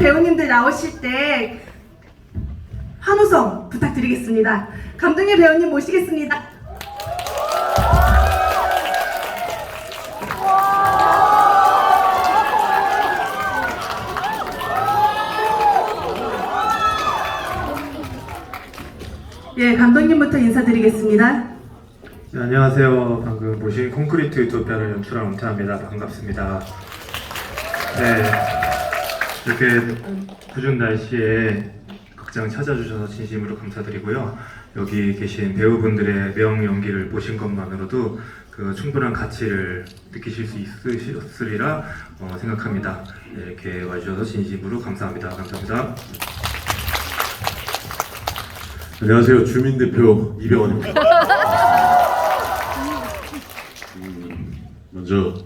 배우님들 나오실 때 환호성 부탁드리겠습니다. 감독님 배우님 모시겠습니다. 예, 감독님부터 인사드리겠습니다. 네, 안녕하세요. 방금 보신 콘크리트 유토피아를 연출한 원태합니다. 반갑습니다. 네, 이렇게 궂은 날씨에 극장 찾아주셔서 진심으로 감사드리고요. 여기 계신 배우분들의 명 연기를 보신 것만으로도 그 충분한 가치를 느끼실 수 있으리라 어, 생각합니다. 네, 이렇게 와주셔서 진심으로 감사합니다. 감사합니다. 안녕하세요. 주민대표 이병헌입니다. 음, 먼저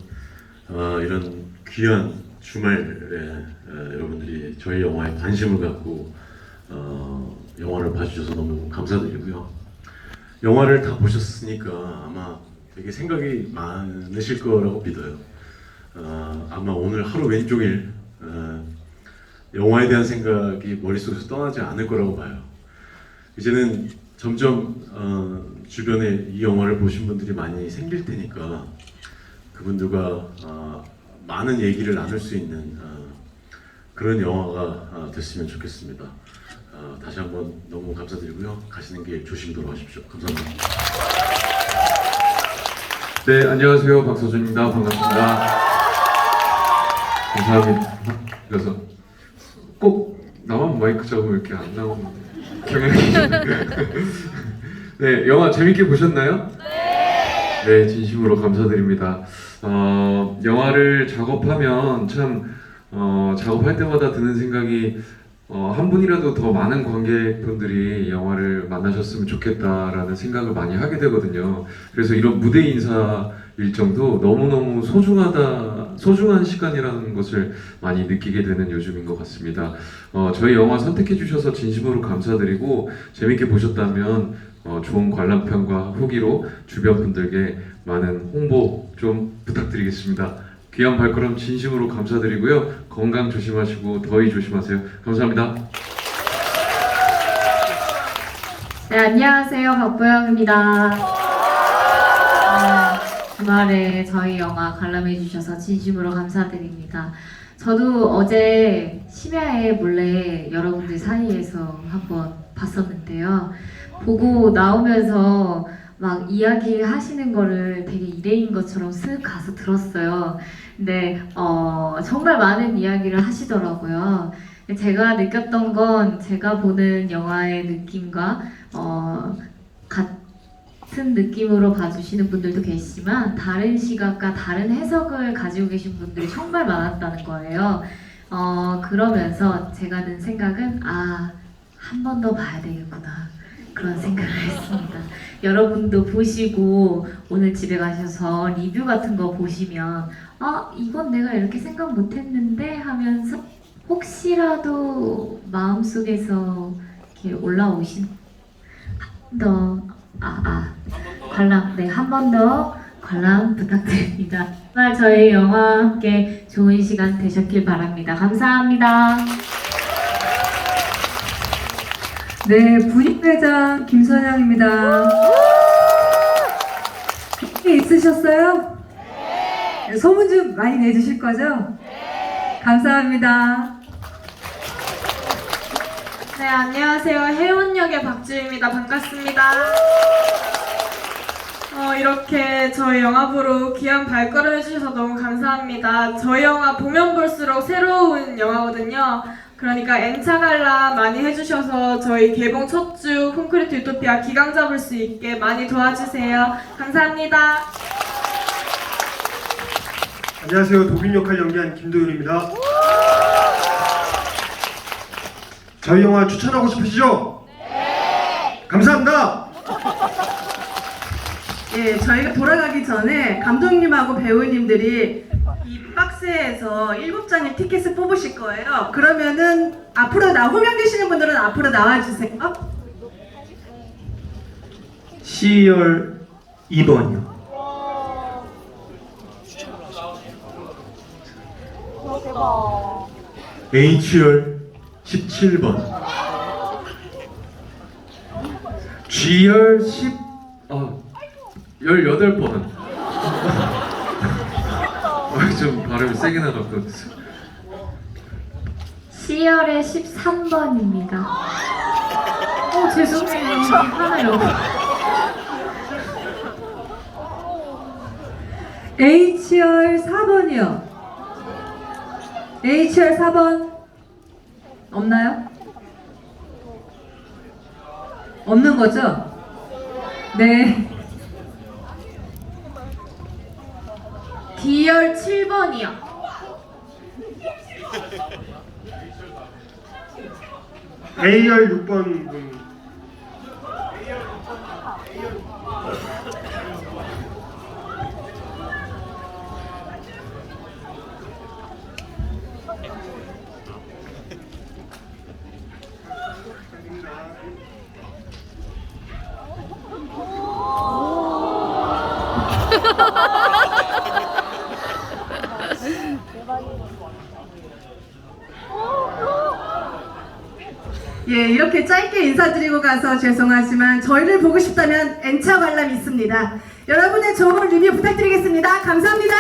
아, 이런 귀한 주말에 저희 영화에 관심을 갖고 어, 영화를 봐주셔서 너무 감사드리고요. 영화를 다 보셨으니까 아마 되게 생각이 많으실 거라고 믿어요. 아, 아마 오늘 하루 왼종일 어, 영화에 대한 생각이 머릿속에서 떠나지 않을 거라고 봐요. 이제는 점점 어, 주변에 이 영화를 보신 분들이 많이 생길 테니까 그분들과 어, 많은 얘기를 나눌 수 있는 어, 그런 영화가 어, 됐으면 좋겠습니다. 어, 다시 한번 너무 감사드리고요. 가시는 길 조심히 돌아가십시오. 감사합니다. 네, 안녕하세요. 박서준입니다. 반갑습니다. 감사합니다. 그래서 꼭 나만 마이크 잡으면 이렇게 안 나오는 경향이. 네, 영화 재밌게 보셨나요? 네. 네, 진심으로 감사드립니다. 어, 영화를 작업하면 참 어, 작업할 때마다 드는 생각이 어, 한 분이라도 더 많은 관객분들이 영화를 만나셨으면 좋겠다라는 생각을 많이 하게 되거든요. 그래서 이런 무대 인사 일정도 너무너무 소중하다, 소중한 시간이라는 것을 많이 느끼게 되는 요즘인 것 같습니다. 어, 저희 영화 선택해 주셔서 진심으로 감사드리고 재밌게 보셨다면 어, 좋은 관람평과 후기로 주변 분들께 많은 홍보 좀 부탁드리겠습니다. 귀한 발걸음 진심으로 감사드리고요. 건강 조심하시고 더위 조심하세요. 감사합니다. 네, 안녕하세요. 박보영입니다. 네, 주말에 저희 영화 관람해 주셔서 진심으로 감사드립니다. 저도 어제 심야에 몰래 여러분들 사이에서 한번 봤었는데요. 보고 나오면서 막 이야기 하시는 거를 되게 일회인 것처럼 쓱 가서 들었어요. 근데 어, 정말 많은 이야기를 하시더라고요. 제가 느꼈던 건 제가 보는 영화의 느낌과 어, 같은 느낌으로 봐주시는 분들도 계시지만 다른 시각과 다른 해석을 가지고 계신 분들이 정말 많았다는 거예요. 어, 그러면서 제가 든 생각은 아, 한 번 더 봐야 되겠구나. 그런 생각을 했습니다. 여러분도 보시고 오늘 집에 가셔서 리뷰 같은 거 보시면 아, 이건 내가 이렇게 생각 못 했는데 하면서 혹시라도 마음속에서 이렇게 올라오신 더, 아, 아, 관람, 네, 한 번 더 관람 부탁드립니다. 정말 저희 영화와 함께 좋은 시간 되셨길 바랍니다. 감사합니다. 네, 분익회장 김선영입니다. 네, 있으셨어요? 네. 소문 좀 많이 내주실 거죠? 감사합니다. 네, 안녕하세요. 해운역의 박주입니다. 반갑습니다. 어, 이렇게 저희 영화 보러 귀한 발걸음 해주셔서 너무 감사합니다. 저희 영화 보면 볼수록 새로운 영화거든요. 그러니까 관람 많이 해주셔서 저희 개봉 첫 주 콘크리트 유토피아 기강 잡을 수 있게 많이 도와주세요. 감사합니다. 안녕하세요. 도빈 역할 연기한 김도윤입니다. 저희 영화 추천하고 싶으시죠? 네. 감사합니다. 예, 저희가 돌아가기 전에 감독님하고 배우님들이 이 박스에서 7장의 티켓을 뽑으실 거예요. 그러면은 앞으로 나 호명 되시는 분들은 앞으로 나와 주세요. C열 2번이요. H열 17번 G열 10, 아, 18번. 아, 좀 발음이 세게 나갔거든요. C열의 13번입니다. 어, 죄송해요. 하나요. H열 4번이요. H열 4번 없나요? 없는 거죠? 네. D열 7번이요. A열 6번 분. 예, 이렇게 짧게 인사드리고 가서 죄송하지만 저희를 보고 싶다면 N차 관람이 있습니다. 여러분의 좋은 리뷰 부탁드리겠습니다. 감사합니다.